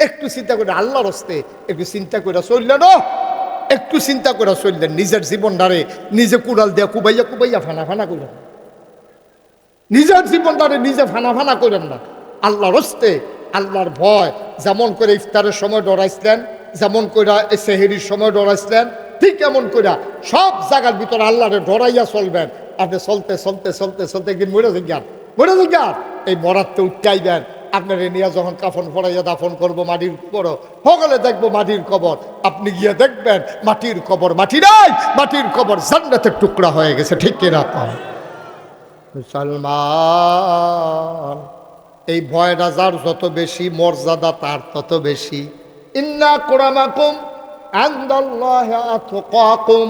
একটু চিন্তা করে আল্লাহর হস্তে একটু চিন্তা করে চললেন একটু চিন্তা করে চললেন নিজের জীবনটারে নিজে কুড়াল দিয়া কুবাইয়া কুবাইয়া ফানা ফানা করলেন নিজের জীবন জীবনটারে নিজে ফানা ফানা করেন না। আল্লাহর হস্তে, আল্লাহর ভয়, যেমন করে ইফতারের সময় ডরাইছিলেন, যেমন করে সেহেরির সময় ডরাইছিলেন, ঠিক এমন করে সব জায়গার ভিতরে আল্লাহরে ডরাইয়া চলবেন। আপনি চলতে চলতে চলতে চলতে একদিন মরে যান মরে যান এই মরাতে উঠাইবেন আপনার নিয়ে যখন কাফন ফড়াইয়া দাফন করব মাটির উপর, সকলে দেখব মাটির কবর। আপনি গিয়ে দেখবেন মাটির কবর মাটি নাই, মাটির কবর জান্নাতের টুকরা হয়ে গেছে, ঠিক কিনা কম মুসলমান, এই ভয়টা যার যত বেশি, মর্যাদা তার তত বেশি। ইন্না কোরআমাকুম আন্দাল্লাহি আতকাকুম,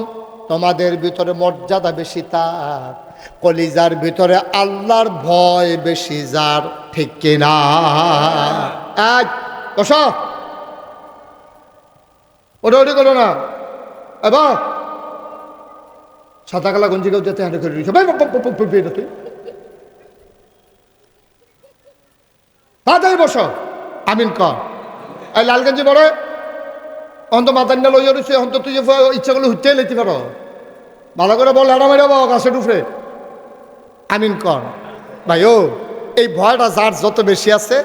তোমাদের ভিতরে মর্যাদা বেশি তার। কলিজার ভিতরে আল্লাহর ভয় বেশি যার ঠিক কিনা এক বস ওটা ওটা করো না এবার সাদা কালা গঞ্জি কেউ যেতে হাঁটে তুই তাড়াতাড়ি আমিন কর এই লাল গঞ্জি বড় অন্ত মাতান্না লইয়া রয়েছে অন্ত তুই ইচ্ছা করলে হুটতে লেতে পারো ভালো করে বল এরা মেরে বাবা গাছে ডুফরে আমিন কর। ভাই, ও, এই ভয়টা যার যত বেশি আছে,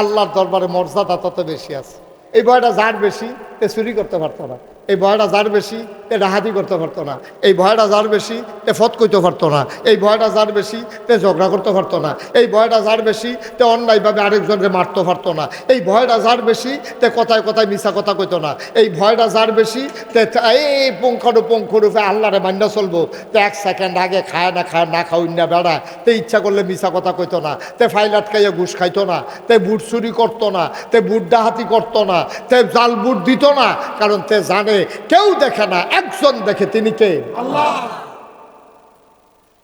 আল্লাহর দরবারে মর্যাদা তত বেশি আছে। এই ভয়টা যার বেশি তে চুরি করতে পারতো না। এই ভয়টা যার বেশি তে ডাহাতি করতে পারতো না। এই ভয়টা যার বেশি তে ফত করতে পারতো না। এই ভয়টা যার বেশি তে ঝগড়া করতে পারতো না। এই ভয়টা যার বেশি তে অন্যায়ভাবে আরেকজনকে মারতে পারতো না। এই ভয়টা যার বেশি তে কথায় কথায় মিশা কথা কইতো না। এই ভয়টা যার বেশি তে এই পঙ্খানো পঙ্খরূপে আল্লাহরে মান্য চলবো। তে এক সেকেন্ড আগে খায় না খায়, না খাওয়াই না বেড়ায় তে ইচ্ছা করলে মিশা কথা কইতো না। তে ফাইল আটকাইয়া ঘুষ খাইতো না। তে বুট চুরি করতো না। তে বুট ডাহাতি করতো না। তে জাল বুট দিত না, কারণ তে জানে, কেউ দেখে না, একজন দেখে তিনি কে?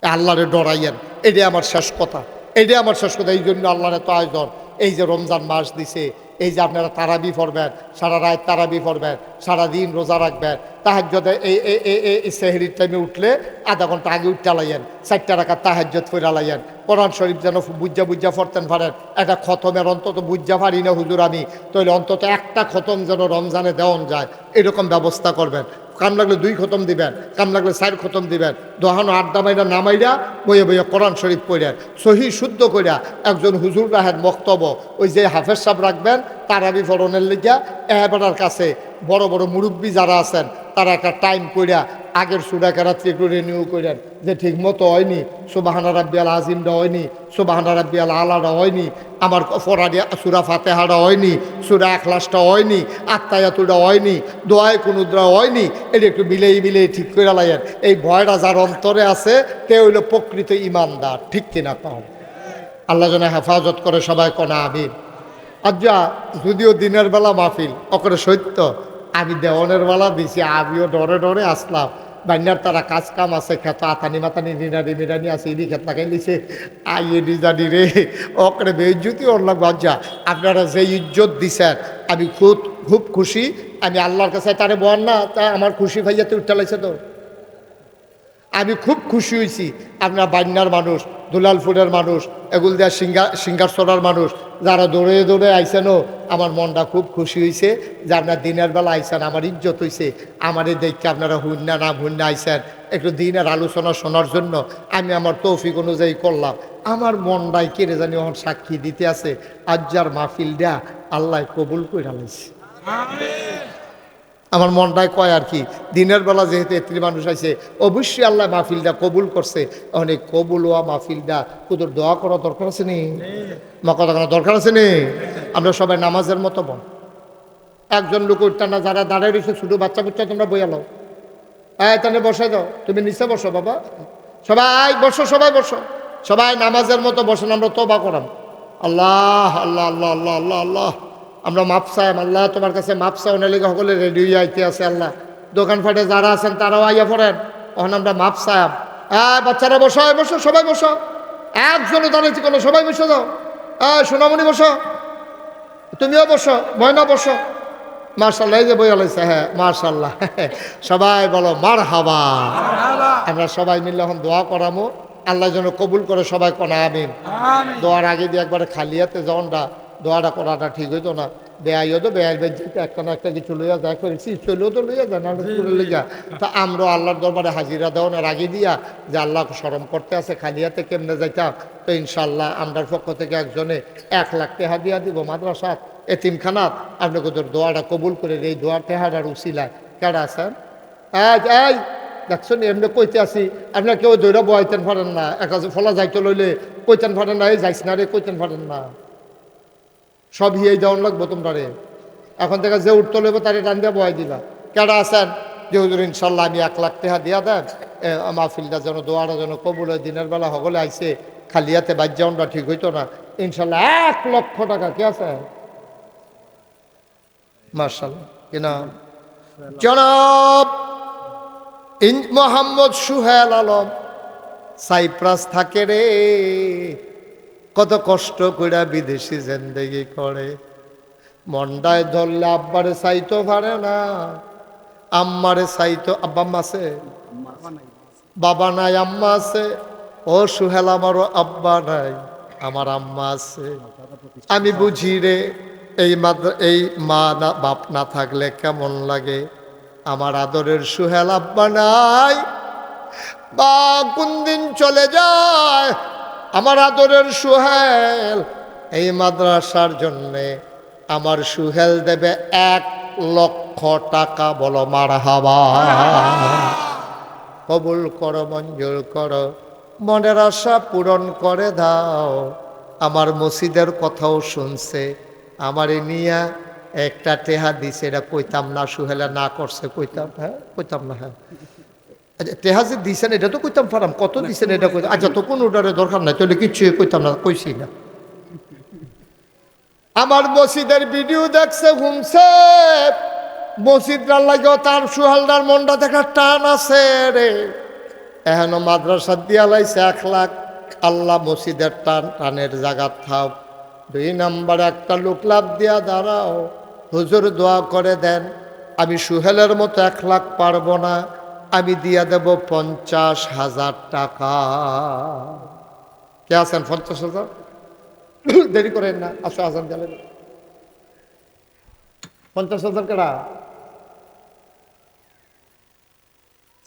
আল্লাহরে ডরাইয়েন, এটাই আমার শেষ কথা। এটাই আমার শেষ কথা এই জন্য আল্লাহর এত আয়োজন। এই যে রমজান মাস দিছে এই যে আপনারা তারাবি পড়বেন, সারা রায় তারাবি পড়বেন সারাদিন রোজা রাখবেন তাহাজ্যতে এই এই- সেহরির টাইমে উঠলে আধা ঘণ্টা আগে উঠতে লাইয়েন চারটা রাখা তাহাজ্যত ফেরা লাইয়েন কোরআন শরীফ যেন বুজ্জা বুজ্জা ফরতেন পারেন এটা খতমের অন্তত বুঝা পারি না হুজুর আমি, তাহলে অন্তত একটা খতম যেন রমজানে দেওয়ান যায়, এরকম ব্যবস্থা করবেন। কাম লাগলে দুই খতম দিবেন, কাম লাগলে চার খতম দিবেন। দহানো আড্ডা মাইরা নামাইরা বইয়ে বইয়ে কোরআন শরীফ পড়েন। সহি শুদ্ধ করিয়া একজন হুজুর রাহের বক্তব্য, ওই যে হাফেজ সাহেব রাখবেন তারাবি ফরনের লিখিয়া এবারার কাছে বড় বড় মুরব্বী যারা আছেন, তারা একটা টাইম কইরা আগের সুরা কেরাত্রি একটু রিনিউ করেন যে ঠিক মতো হয়নি সুবাহানা রাব্বিয়াল আজিমটা হয়নি সুবাহানা রাব্বিয়াল আলাটা হয়নি, আমার ফরাডিয়া সুরা ফাতেহাটা হয়নি, সুরা আখলাসটা হয়নি, আত্মায়াতুটা হয়নি, দোয়ায় কুনুদ্রা হয়নি, এটা একটু মিলেই মিলেই ঠিক করে লাইয়েন। এই ভয়টা যার অন্তরে আছে, তে হইল প্রকৃত ইমানদার, ঠিক কিনা পাও আল্লাহ যেন হেফাজত করে সবাই কনা, আমিন। আজ্জা যদিও দিনের বেলা মাহফিল, অকরে সত্য আমি দেওয়ানের বেলা দিছি, আমিও ডরে ডরে আসলাম। বান্যার তারা কাজ কাম আছে, খেত আতানি মাতানি নিরানি মিরানি আছে, ইনি খেত লাগাই দিছে আইয়ে নিজানি রে, অকরে বেজ্জুতি অন্য গজ্জা আপনারা যে ইজ্জত দিছেন, আমি খুব খুব খুশি। আমি আল্লাহর কাছে তারে বল না, তা আমার খুশি ভাইয়াতে উঠতে লাগছে তো। আমি খুব খুশি হয়েছি আপনার বান্যার মানুষ দুলালপুরের মানুষ, এগুল দেওয়া সিঙ্গা সিঙ্গারসরার মানুষ যারা দৌড়ে দৌড়ে আইসেনও আমার মনটা খুব খুশি হয়েছে যে আপনার দিনের বেলা আইসেন আমার ইজ্জত হয়েছে আমার এই দেখে আপনারা হুন্না না হুন্না আইসেন একটু দিনের আলোচনা শোনার জন্য আমি আমার তৌফিক অনুযায়ী করলাম। আমার মনটাই কেড়ে জানি আমার সাক্ষী দিতে আছে। আজ্জার মাহফিলটা আল্লাহ কবুল করে আলাইছে আমার মনটাই কয় আর কি, দিনের বেলা যেহেতু এত্রি মানুষ আছে, অবশ্যই আল্লাহ মাহফিলটা কবুল করছে। অনেক কবুল হওয়া মাহফিলটা তোদের দোয়া করা দরকার আছে নি? মা কথা করা দরকার আছে নি? আমরা সবাই নামাজের মতো বল একজন লোক উঠতে না, যারা দাঁড়ায় রয়েছে ছোটো বাচ্চা বুচ্চা তোমরা বইয়ালো হ্যাঁ তাহলে বসাই দাও। তুমি নিচে বসো বাবা। সবাই বসো সবাই বসো। সবাই নামাজের মতো বসেন, আমরা তোবা করাম। আল্লাহ আল্লাহ আল্লাহ আল্লাহ আল্লাহ আল্লাহ। আমরা মাপ চাইম আল্লাহ তোমার কাছে মাপ চাও না লেগে সকলে রেডি হয়ে আইতে আছে আল্লাহ। দোকান ফাটে যারা আছেন তারাও আইয়া পড়েন তখন আমরা মাপ চাইম হ্যাঁ বাচ্চারা বসো বসো সবাই বসো। একজনও দাঁড়িয়েছি কোনো সবাই বসে যাও। হ্যাঁ সোনামণি বসো। তুমিও বসো ময়না বসো। মার্শাল্লাহ এই যে বই আলাইছে হ্যাঁ মার্শাল্লাহ সবাই বলো মার হাবা আমরা সবাই মিলে এখন দোয়া করামো। আল্লাহ যেন কবুল করে সবাই কনা আমিন। দোয়ার আগে দিয়ে একবারে খালিয়াতে যখনটা দোয়াটা করাটা ঠিক হইতো না। বেআইও তো বেআই বেঞ্চিতে একটা না একটা কিছু লইয়া যায় করেছি চলেও তো লইয়া যায় না করে লইয়া। তা আমরা আল্লাহর দরবারে হাজিরা দেওয়ানোর আগে দিয়া যে আল্লাহ স্মরণ করতে আছে খালিয়াতে কেমনে যাইতাম? তো ইনশাল্লাহ আমরার পক্ষ থেকে একজনে এক লাখ টাকা দিয়া দিব মাদ্রাসাত এতিমখানাত আপনাকে তোর দোয়াটা কবুল করে এই দোয়ার টেহারার উসিলায়। কেডা আছেন আজ এই দেখছেন এমনি কইতে আসি আপনার কেউ দৈরা বয়াইতেন পারেন না। এক ফলা যাইতে লইলে কইতেন পারেন না এই যাইস না রে কইতেন পারেন না। সব হিয়ে দেওয়ান লাগবো তোমরা রে এখন থেকে যে উঠতে লইব তারে টান দিয়ে বয়াই দিবা। কেডা আছেন? যে হুজুর, ইনশাল্লাহ আমি এক লাখ টাকা দিয়া দেন। মাহফিলটা যেন, দোয়াটা যেন কবুল দিনের বেলা সকলে আইসে খালিয়াতে বাদ যাওয়ানটা ঠিক হইতো না। ইনশাল্লাহ এক লক্ষ টাকা, কি আছে? মার্শাল কিনা জনাব মোহাম্মদ সুহেল আলম, সাইপ্রাস থাকে রে। কত কষ্ট কইরা বিদেশি জেন্দেগি করে। মন্ডায় ধরলে আব্বারে চাইতো পারে না, আম্মারে চাইতো আব্বা আছে? বাবা নাই, আম্মা আছে? ও সুহেল, আমারও আব্বা নাই, আমার আম্মা আছে। আমি বুঝি রে, এই এই মা না, বাপ না থাকলে কেমন লাগে? আমার আদরের সুহেল, আব্বা নাই। বা কোন দিন চলে যায় আমার আদরের সুহেল, এই মাদ্রাসার জন্যে আমার সুহেল দেবে এক লক্ষ টাকা, বলো মার হাবা কবুল করো, মঞ্জুর করো, মনের আশা পূরণ করে দাও। আমার মসজিদের কথাও শুনছে, আমারে নিয়া একটা টেহা দিছে, এটা কইতাম না, সুহেলা না করছে, কইতাম হ্যাঁ কইতাম না হ্যাঁ। আচ্ছা টেহা যে দিছেন এটা তো কইতাম পারাম কত দিছেন এটা কইতাম। আচ্ছা তো কোনো ওটারে দরকার নাই তাহলে কিচ্ছু কইতাম না কইছি না। আমার মসজিদের ভিডিও দেখছে ঘুমছে মসজিদটার লাগেও তার সুহালদার মনটা দেখার টান আছে রে। এখনও মাদ্রাসা দিয়া লাইছে এক লাখ। আল্লাহ মসজিদের টান টানের জায়গা থাক দুই নাম্বারে একটা লোক লাভ দিয়া দাঁড়াও। হুজুর দোয়া করে দেন আমি সুহেলের মতো এক লাখ পারব না। আমি দিয়া দেব পঞ্চাশ হাজার টাকা। কে আছেন পঞ্চাশ হাজার? দেরি করেন না আসো আজান দিলেন পঞ্চাশ হাজার কেডা?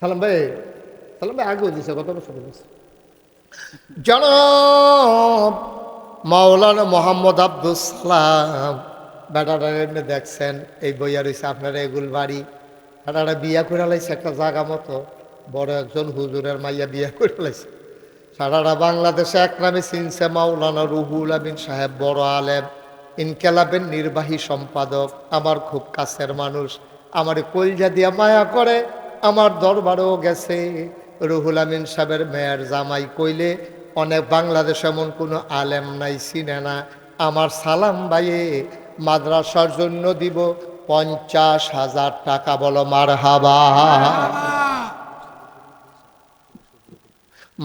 সালাম ভাই সালাম ভাই, আগেও দিছে কত বছর জনাব মাওলানা মোহাম্মদ আব্দুল সালাম বেটাটা দেখছেন, এই বইয়া রয়েছে আপনার এগুল বাড়ি বেটাটা বিয়া করে লাইছে একটা জায়গা মতো, বড় একজন হুজুরের মাইয়া বিয়া করে লাইছে। সারাটা বাংলাদেশে এক নামে চিনছে মাওলানা রুহুল আমিন সাহেব বড় আলেম, ইনকেলাবের নির্বাহী সম্পাদক, আমার খুব কাছের মানুষ, আমার কলজা দিয়া মায়া করে, আমার দরবারেও গেছে। রুহুল আমিন সাহেবের মেয়ের জামাই কইলে অনেক বাংলাদেশ এমন কোনো আলেম নাই, চিনে না। আমার সালাম বাইয়ে মাদ্রাসার জন্য দিব পঞ্চাশ হাজার টাকা বলো মার হাবা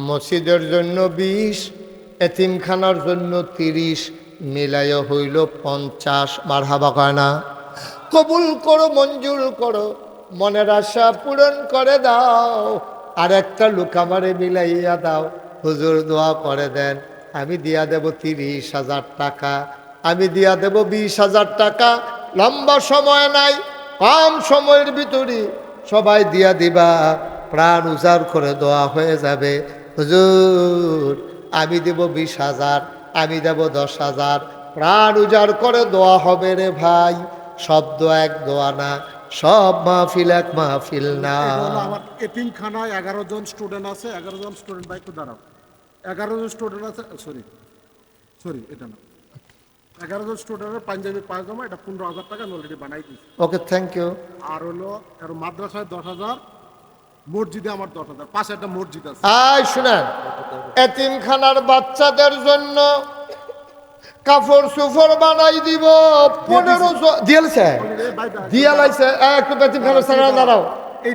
মসজিদের জন্য বিশ, এতিমখানার জন্য তিরিশ মিলাইও হইল পঞ্চাশ মার হাবা কয় না? কবুল করো, মঞ্জুর করো, মনের আশা পূরণ করে দাও। আর একটা লোক আমারে মিলাইয়া দাও, হুজুর দোয়া করে দেন, আমি দিয়া দেব তিরিশ হাজার টাকা, আমি দিয়া দেব বিশ হাজার টাকা লম্বা সময় নাই, কম সময়ের ভিতরে সবাই দিয়া দিবা। প্রাণ উজাড় করে দেওয়া হয়ে যাবে। হুজুর, আমি দেব বিশ হাজার, আমি দেব দশ হাজার। প্রাণ উজাড় করে দোয়া হবে রে ভাই। শব্দ এক দোয়া না, সব মাহফিল এক মাহফিল না। আমার এতিমখানায় এগারো জন স্টুডেন্ট আছে, এগারো জন স্টুডেন্ট ভাই দাঁড়াও। এগারো জন স্টুডেন্ট আছে সরি সরি এটা না। এগারো জন স্টুডেন্টের পাঞ্জাবি পায়জামা এটা পনেরো হাজার টাকা অলরেডি বানাই দিয়েছি। ওকে থ্যাংক ইউ আর হলো আর মাদ্রাসায় দশ হাজার মসজিদে আমার দশ হাজার পাশে একটা মসজিদ আছে। আয় শুনেন এতিমখানার বাচ্চাদের জন্য কাপড় সুফর বানাই দিব পনেরো দিয়েছে। দিয়া লাইছে। একটু এতিমখানার সারা দাঁড়াও। এই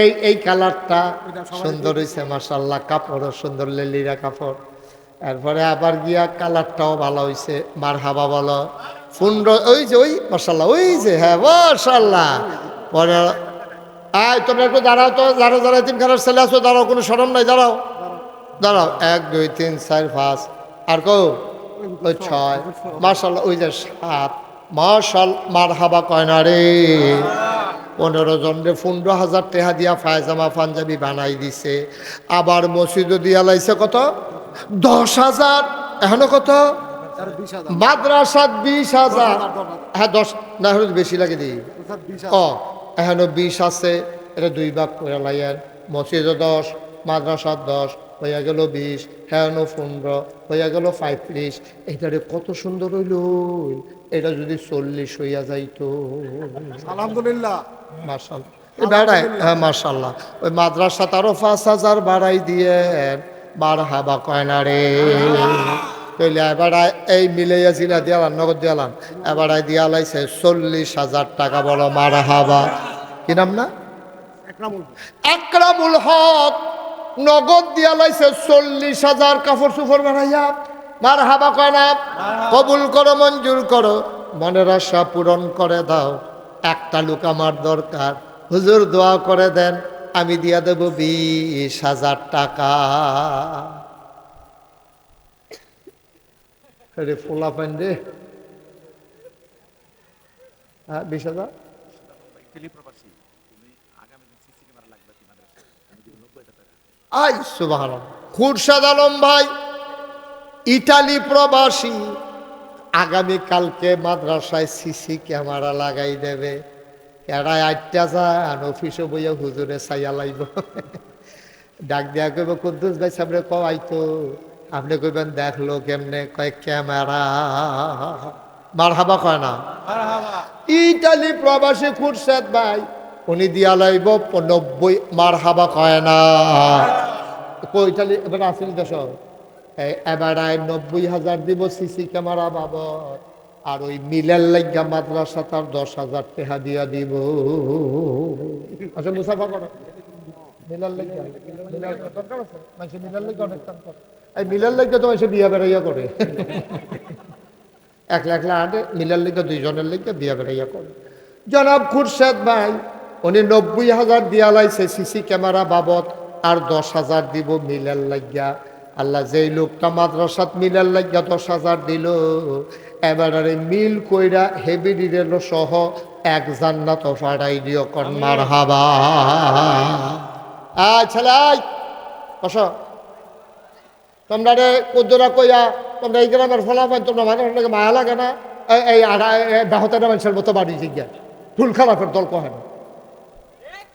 এই এই কালারটা এটা সুন্দর হয়েছে মাসাল্লাহ কাপড়ও সুন্দর লেলিরা কাপড়। এরপরে আবার গিয়া কালারটাও ভালো হয়েছে মার হাবা বলো ফুন্ড ওই যে, ওই মাসাল্লাহ ওই যে হ্যাঁ মাসাল্লাহ পরে, আয়, তোমরা একটু দাঁড়াও তো যারা যারা তিন খানার ছেলে আছো, দাঁড়াও, কোনো সরম নাই, দাঁড়াও। দাঁড়াও, এক, দুই, তিন, চার, পাঁচ, আর কো ওই ছয় মাসাল্লাহ ওই যে সাত মাশাল মার হাবা কয়না রে? পনেরো জনরে পনেরো হাজার টেহা দিয়া ফায়জামা পাঞ্জাবি বানাই দিছে। আবার মসজিদও দিয়া লাইছে কত? দশ হাজার এখনও কত? স্যার বিশ হাজার। মাদ্রাসাত বিশ হাজার হ্যাঁ দশ না হলে বেশি লাগে দিই। ও এখনও বিশ আছে এটা দুই ভাগ করে লাইয়ের। মসজিদও দশ মাদ্রাসার দশ হইয়া গেল বিশ হেয়ানো পনেরো হইয়া গেল পঁয়ত্রিশ। এটারে কত সুন্দর হইল। এটা যদি চল্লিশ হইয়া যাইতো। আলহামদুলিল্লাহ। মার্শাল বেড়ায় হ্যাঁ মার্শাল্লাহ ওই মাদ্রাসা তারও পাঁচ হাজার বাড়াই দিয়ে বার হাবা কয়না রে। তাইলে এবার এই মিলাইয়াছিল দিয়ালাম নগদ দিয়ালাম এবার দিয়া লাইছে চল্লিশ হাজার টাকা বলো মার হাবা। কি নাম না? একরামুল হক। নগদ দিয়া লাইছে চল্লিশ হাজার কাপড় চুপড় বানাইয়া। মার হাবা কয়না কবুল করো মঞ্জুর করো। মনের আশা পূরণ করে দাও। একটা লোক আমার দরকার। হুজুর দোয়া করে দেন। আমি দিয়া দেব বিশ হাজার টাকা। রে ফোলা পান রে। হ্যাঁ বিশ হাজার? আই সুবাহ খুরশাদ আলম ভাই, ইটালি প্রবাসী। আগামীকালকে মাদ্রাসায় সিসি ক্যামেরা লাগাই দেবে। কেডায় আটটা যান অফিসে বইয়া হুজুরে চাইয়া লাইব। ডাক দিয়া কইব কুদ্দুস ভাই সামনে কয় তো। আপনি কইবেন দেখল কেমনে? কয় ক্যামেরা। মার হাবা কয় না? ইটালি প্রবাসী খুরশেদ ভাই উনি দিয়া লাইব নব্বই মার হাবা কয় না? ইটালি এবার আসেন দেশ এবার আয় নব্বই হাজার দিব সিসি ক্যামেরা বাবদ। আর ওই মিলের লাইগা মাদ্রাসা তার দশ হাজার টাকা দিয়া দিব। আচ্ছা মুসাফা করো। মিলার অনেক মিলার তো বিয়া বেড়াইয়া মিলার দুইজনের বিয়া জনাব উনি বাবদ, আর দশ হাজার দিব মিলার লাগিয়া আল্লাহ যেই লোকটা মাদ্রাসাত মিলার লাগিয়া দশ হাজার দিল এবারে মিল কইরা হেভি ডিরেল সহ এক জান্নাত ফাড়াই দিও মার হাবা আয় ছেলাই বস। তোমরা রে কুদ্দুরা কইয়া তোমরা এই গ্রামের ফলাফল তোমরা মানুষটাকে মায়া লাগে না? এই- আড়া মানুষের মতো বাড়ি জিজ্ঞা ফুল খারাপের দল কহে না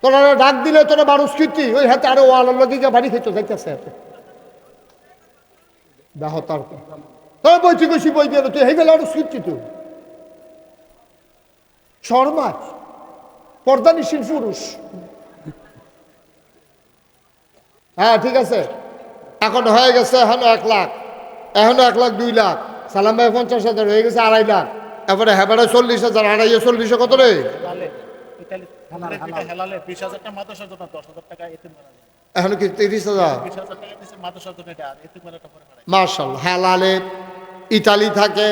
তোরা ডাক দিলে তোরা মানুষ কীর্তি ওই হাতে আরও ওয়ালার লগে বাড়ি খেতে যাইতেছে হাতে। দাহতার তোরা বইছি কইছি বই দিয়ে তুই হেই বেলা আরও কীর্তি তুই। শর্মাজ পর্দানিশীল পুরুষ। হ্যাঁ ঠিক আছে। এখন হয়ে গেছে এখনও এক লাখ। এখনও এক লাখ দুই লাখ। সালাম ভাই পঞ্চাশ হাজার, হয়ে গেছে আড়াই লাখ। এরপরে হেবারে চল্লিশ হাজার, আড়াইয়ে চল্লিশে কত রে? এখন কি তিরিশ হাজার? মার্শাল হেলালে ইটালি থাকে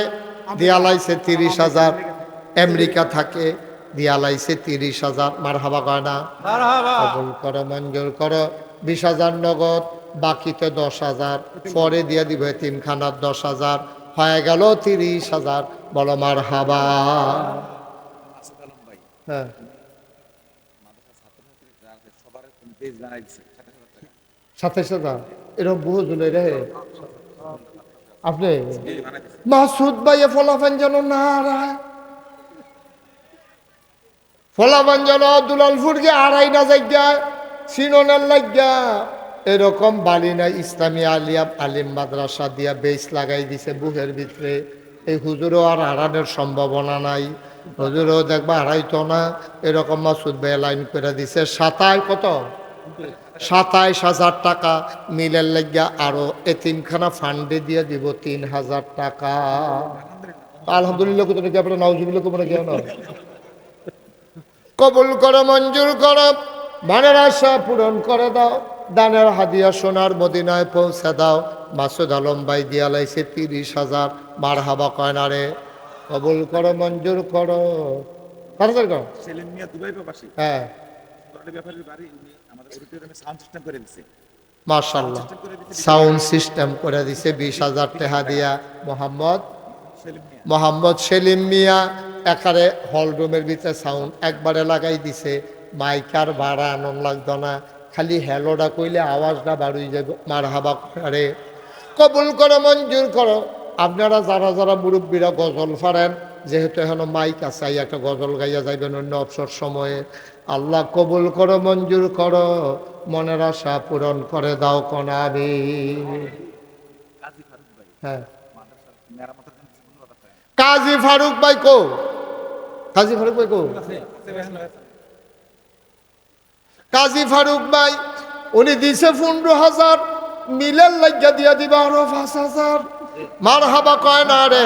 দিয়ালাইছে তিরিশ হাজার আমেরিকা থাকে দিয়ালাইছে তিরিশ হাজার মার হাবা গয়না কবুল করো মঞ্জুর করো বিশ হাজার নগদ বাকিতে দশ হাজার পরে দিয়ে দিবে তিনখানার দশ হাজার হয়ে গেল তিরিশ হাজার বলো মার হাবা হ্যাঁ। টাকা সাতাইশ হাজার। এরকম বহু জুলে রে। আপনি? মাসুদ ভাইয়ে ফলাফান যেন না ফলাফান যেন আড়াই না এরকম ইসলামী আলিয়া আলিম মাদ্রাসা দিয়া বেস লাগাই দিছে বুহের ভিতরে। এই হুজুরও আর হারানোর সম্ভাবনা নাই। হুজুরও দেখবা, হারাইতো না, এরকম মাসুদ ভাই লাইন করে দিছে। সাতাই কত? সাতাইশ হাজার টাকা। মিলের লাগিয়া আরও এতিমখানা ফান্ডে দিয়ে দিব তিন হাজার টাকা। আলহামদুলিল্লাহ কবুল করো, মঞ্জুর দাও হাদিয়া মদিনায় পৌঁছে দাও। মাসুদ আলম দিয়া তিরিশ কবুল করো মঞ্জুর করো। তাড়াতাড়ি করো সেলিম মিয়া দুবাই প্রবাসী। হ্যাঁ। বাড়ি আমাদের সাউন্ড সিস্টেম করে দিচ্ছে মার্শাল্লাহ সিস্টেম করে দিচ্ছে সাউন্ড সিস্টেম করে দিছে বিশ হাজার টাকা দিয়া। মোহাম্মদ? মিয়া। মোহাম্মদ সেলিম মিয়া একারে হল রুমের ভিতরে সাউন্ড একবারে লাগাই দিছে। মাইকার ভাড়া আনন্দ লাগতো না। খালি হ্যালোটা কইলে আওয়াজটা বাড়ুই যাবে। মার হাবা করে। কবুল করো মঞ্জুর করো। আপনারা যারা যারা মুরব্বীরা গজল ফারেন যেহেতু এখন মাইক আছে একটা গজল গাইয়া যাইবেন অন্য অবসর সময়ে। আল্লাহ কবুল করো, মঞ্জুর করো, মনের আশা পূরণ করে দাও কনাবি। হ্যাঁ। কাজী ফারুক ভাই কো? কাজী ফারুক ভাই কো? কাজী ফারুক ভাই, উনি দিছে পনেরো হাজার, মিলের লাগিয়া দিয়া দিবা আরও পাঁচ হাজার। মার হাবা কয় না রে?